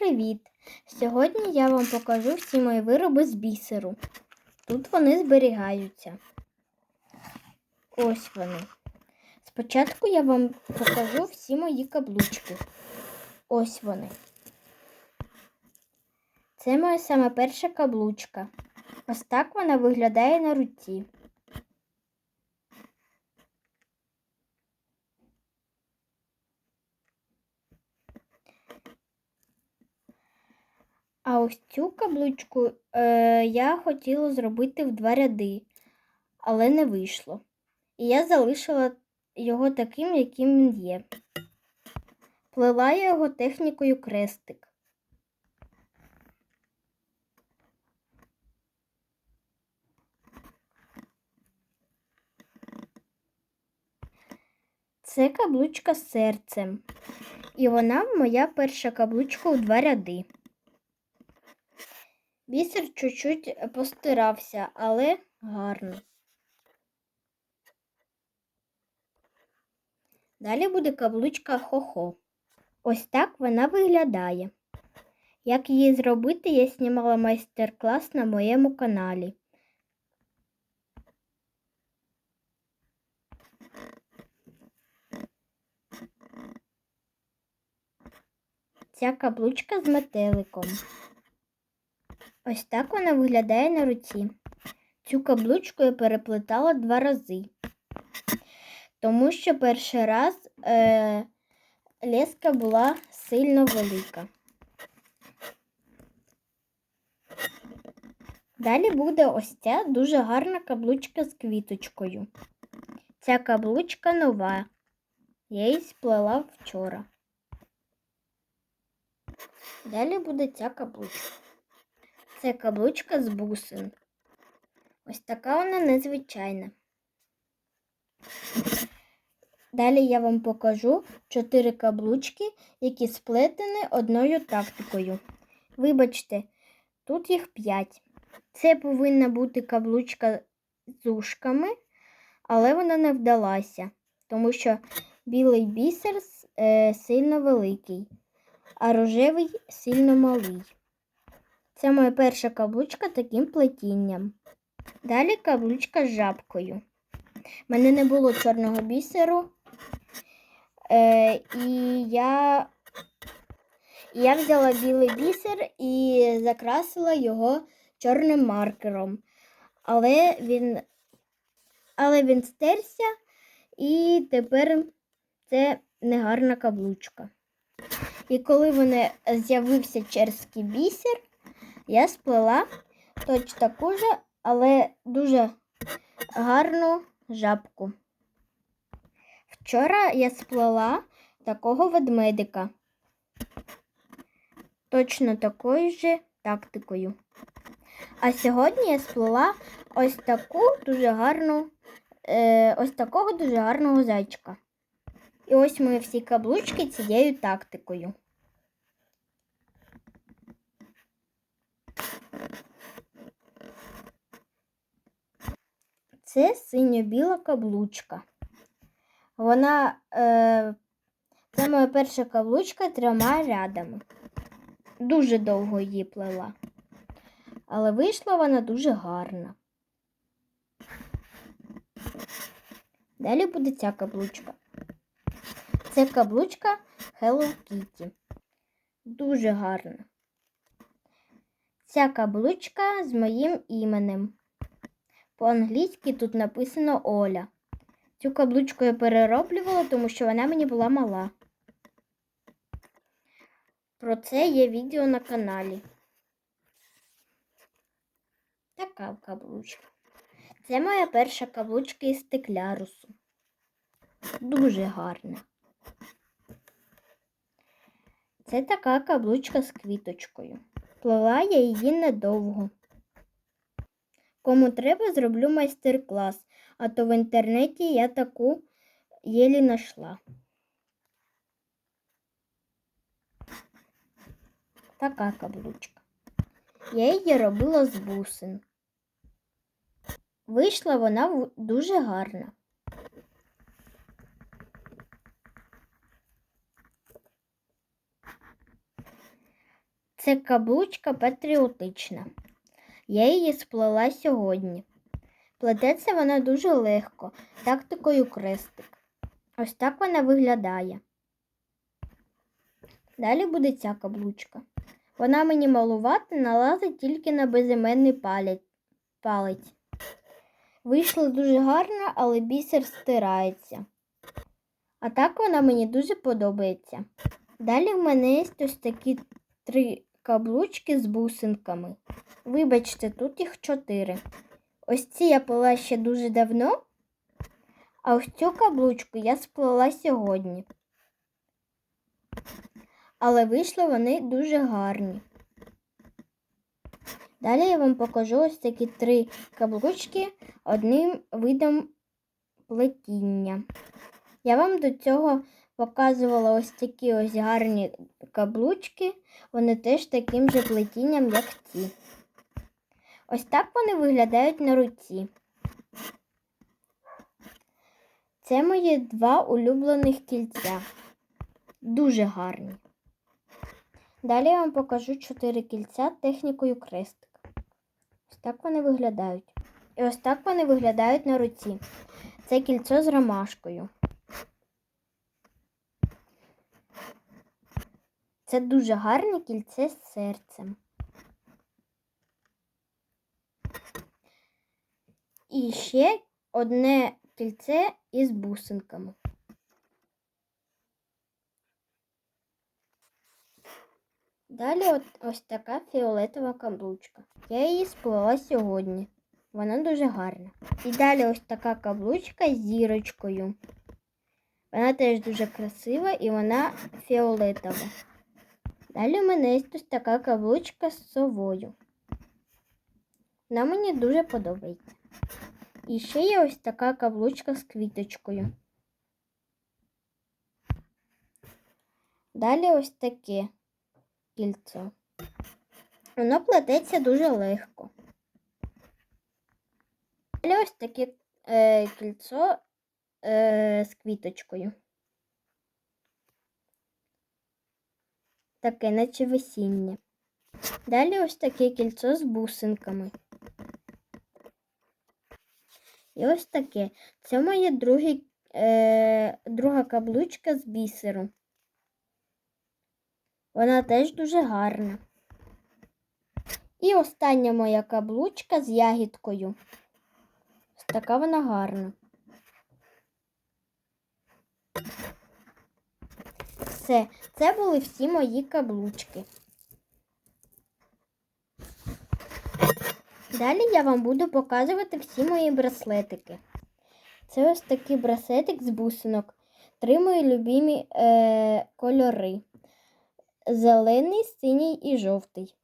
привіт! Сьогодні я вам покажу всі мої вироби з бісеру. Тут вони зберігаються. Ось вони. Спочатку я вам покажу всі мої каблучки. Ось вони. Це моя саме перша каблучка. Ось так вона виглядає на руці. Ось цю каблучку е, я хотіла зробити в два ряди, але не вийшло. І я залишила його таким, яким він є. Плела я його технікою крестик. Це каблучка з серцем. І вона моя перша каблучка у два ряди. Бісер чуть-чуть постирався, але гарно. Далі буде каблучка хо-хо. Ось так вона виглядає. Як її зробити, я знімала майстер-клас на моєму каналі. Ця каблучка з метеликом. Ось так вона виглядає на руці. Цю каблучку я переплетала два рази, тому що перший раз е, леска була сильно велика. Далі буде ось ця дуже гарна каблучка з квіточкою. Ця каблучка нова. Я її сплела вчора. Далі буде ця каблучка. Це каблучка з бусин. Ось така вона незвичайна. Далі я вам покажу чотири каблучки, які сплетені одною тактикою. Вибачте, тут їх п'ять. Це повинна бути каблучка з ушками, але вона не вдалася, тому що білий бісер е, сильно великий, а рожевий сильно малий. Це моя перша каблучка таким плетінням. Далі каблучка з жабкою. У мене не було чорного бісеру. Е, І я я взяла білий бісер і закрасила його чорним маркером. Але він але він стерся, і тепер це негарна каблучка. І коли вони з'явився черський бісер, я сплела точно таку же, але дуже гарну жабку. Вчора я сплела такого ведмедика, точно такою же тактикою. А сьогодні я сплела ось таку дуже гарну, е, ось такого дуже гарного зайчика. І ось мої всі каблучки цією тактикою. Це синьо-біла каблучка. Вона е, це моя перша каблучка трьома рядами. Дуже довго її плела. Але вийшла вона дуже гарна. Далі буде ця каблучка. Це каблучка Hello Kitty. Дуже гарна. Ця каблучка з моїм іменем. По-англійськи тут написано Оля. Цю каблучку я перероблювала, тому що вона мені була мала. Про це є відео на каналі. Така каблучка. Це моя перша каблучка із стеклярусу. Дуже гарна. Це така каблучка з квіточкою. Плела я її недовго. Кому треба, зроблю майстер-клас, а то в інтернеті я таку єлі знайшла. Така каблучка. Я її робила з бусин. Вийшла вона дуже гарна. Це каблучка патріотична. Я її сплела сьогодні. Плететься вона дуже легко, тактикою крестик. Ось так вона виглядає. Далі буде ця каблучка. Вона мені малувати налазить тільки на безіменний палець. Вийшло дуже гарно, але бісер стирається. А так вона мені дуже подобається. Далі в мене є ось такі три каблучки з бусинками. Вибачте, тут їх чотири. Ось ці я плела ще дуже давно, а ось цю каблучку я сплела сьогодні. Але вийшли вони дуже гарні. Далі я вам покажу ось такі три каблучки одним видом плетіння. Я вам до цього показувала ось такі ось гарні каблучки. Вони теж таким же плетінням, як ці. Ось так вони виглядають на руці. Це мої два улюблених кільця. Дуже гарні. Далі я вам покажу чотири кільця технікою крестик. Ось так вони виглядають. І ось так вони виглядають на руці. Це кільцо з ромашкою. Це дуже гарне кільце з серцем. І ще одне кільце із бусинками. Далі от, ось така фіолетова каблучка. Я її сплела сьогодні. Вона дуже гарна. І далі ось така каблучка з зірочкою. Вона теж дуже красива і вона фіолетова. Далі в мене є ось така каблучка з совою. Вона мені дуже подобається. І ще є ось така каблучка з квіточкою. Далі ось таке кільцо. Воно плететься дуже легко. Далі ось таке е, кільцо е, з квіточкою. Таке, наче весіння. Далі ось таке кільцо з бусинками. І ось таке. Це моє другий, е, друга каблучка з бісеру. Вона теж дуже гарна. І остання моя каблучка з ягідкою. Ось така вона гарна. Все, це були всі мої каблучки. Далі я вам буду показувати всі мої браслетики. Це ось такий браслетик з бусинок. Три мої любимі е, кольори. Зелений, синій і жовтий.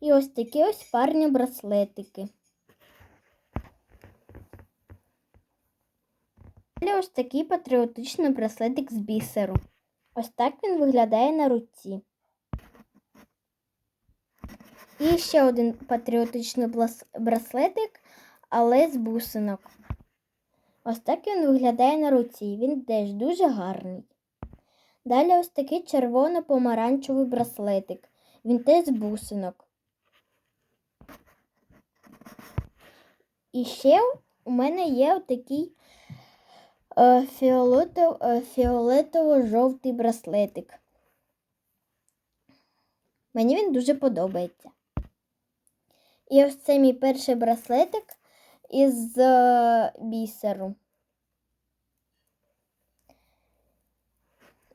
І ось такі ось парні браслетики. Далі ось такий патріотичний браслетик з бісеру. Ось так він виглядає на руці. І ще один патріотичний браслетик, але з бусинок. Ось так він виглядає на руці. Він теж дуже гарний. Далі ось такий червоно-помаранчевий браслетик. Він теж з бусинок. І ще у мене є отакий фіолетово-жовтий браслетик. Мені він дуже подобається. І ось це мій перший браслетик із е, бісеру.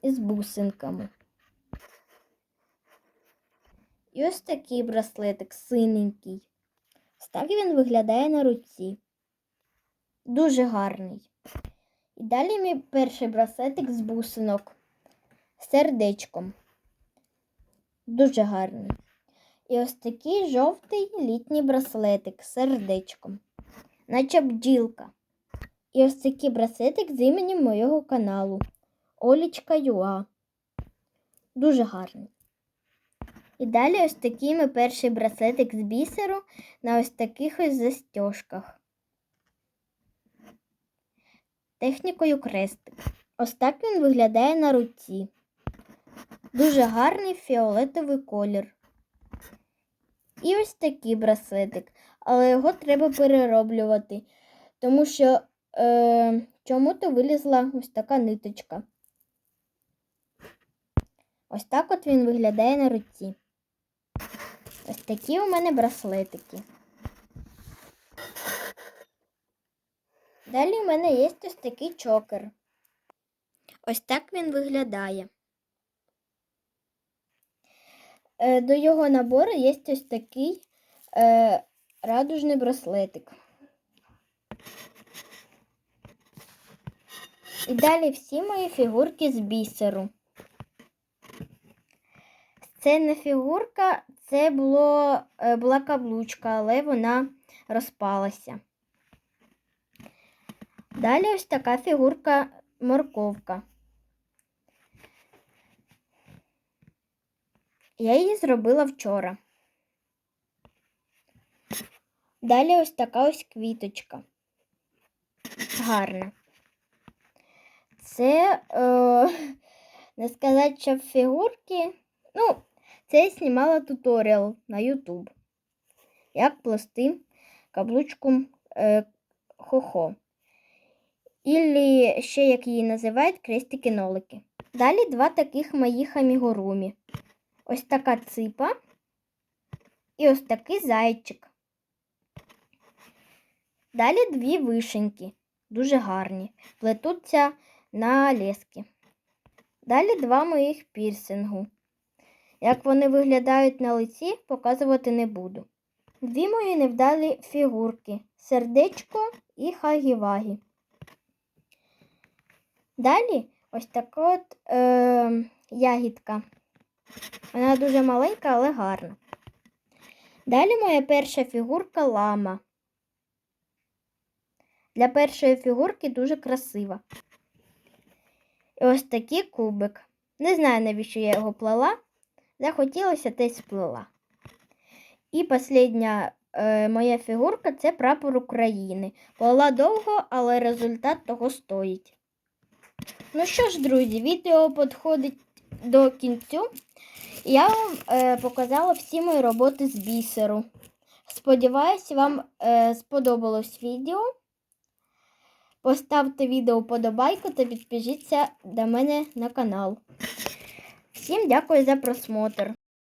Із бусинками. І ось такий браслетик синенький. Ось так він виглядає на руці. Дуже гарний. І далі мій перший браслетик з бусинок з сердечком. Дуже гарний. І ось такий жовтий літній браслетик з сердечком, наче бджілка. І ось такий браслетик з іменем моєго каналу Олічка Юа. Дуже гарний. І далі ось такий ми перший браслетик з бісеру на ось таких ось застіжках. Технікою крестик. Ось так він виглядає на руці. Дуже гарний фіолетовий колір. І ось такий браслетик, але його треба перероблювати, тому що е, чому-то вилізла ось така ниточка. Ось так от він виглядає на руці. Ось такі у мене браслетики. Далі у мене є ось такий чокер. Ось так він виглядає. Е, До його набору є ось такий е, радужний браслетик. І далі всі мої фігурки з бісеру. Це не фігурка, це було, е, була каблучка, але вона розпалася. Далі ось така фігурка морковка. Я її зробила вчора. Далі ось така ось квіточка. Гарна. Це, е, не сказати, що фігурки. Ну, це я знімала туторіал на YouTube. Як плести каблучку е, хохо. Ілі ще, як її називають, крестики-нолики. Далі два таких моїх амігурумі. Ось така ципа і ось такий зайчик. Далі дві вишеньки, дуже гарні, плетуться на лески. Далі два моїх пірсингу. Як вони виглядають на лиці, показувати не буду. Дві мої невдалі фігурки сердечко і хагі-вагі. Далі ось така от е, ягідка. Вона дуже маленька, але гарна. Далі моя перша фігурка лама. Для першої фігурки дуже красива. І ось такий кубик. Не знаю, навіщо я його плела. Захотілося те сплела. І остання е, моя фігурка це прапор України. Плела довго, але результат того стоїть. Ну що ж, друзі, відео підходить до кінцю. Я вам е, показала всі мої роботи з бісеру. Сподіваюсь, вам е, сподобалось відео. Поставте відео вподобайку та підпишіться до мене на канал. Всім дякую за просмотр.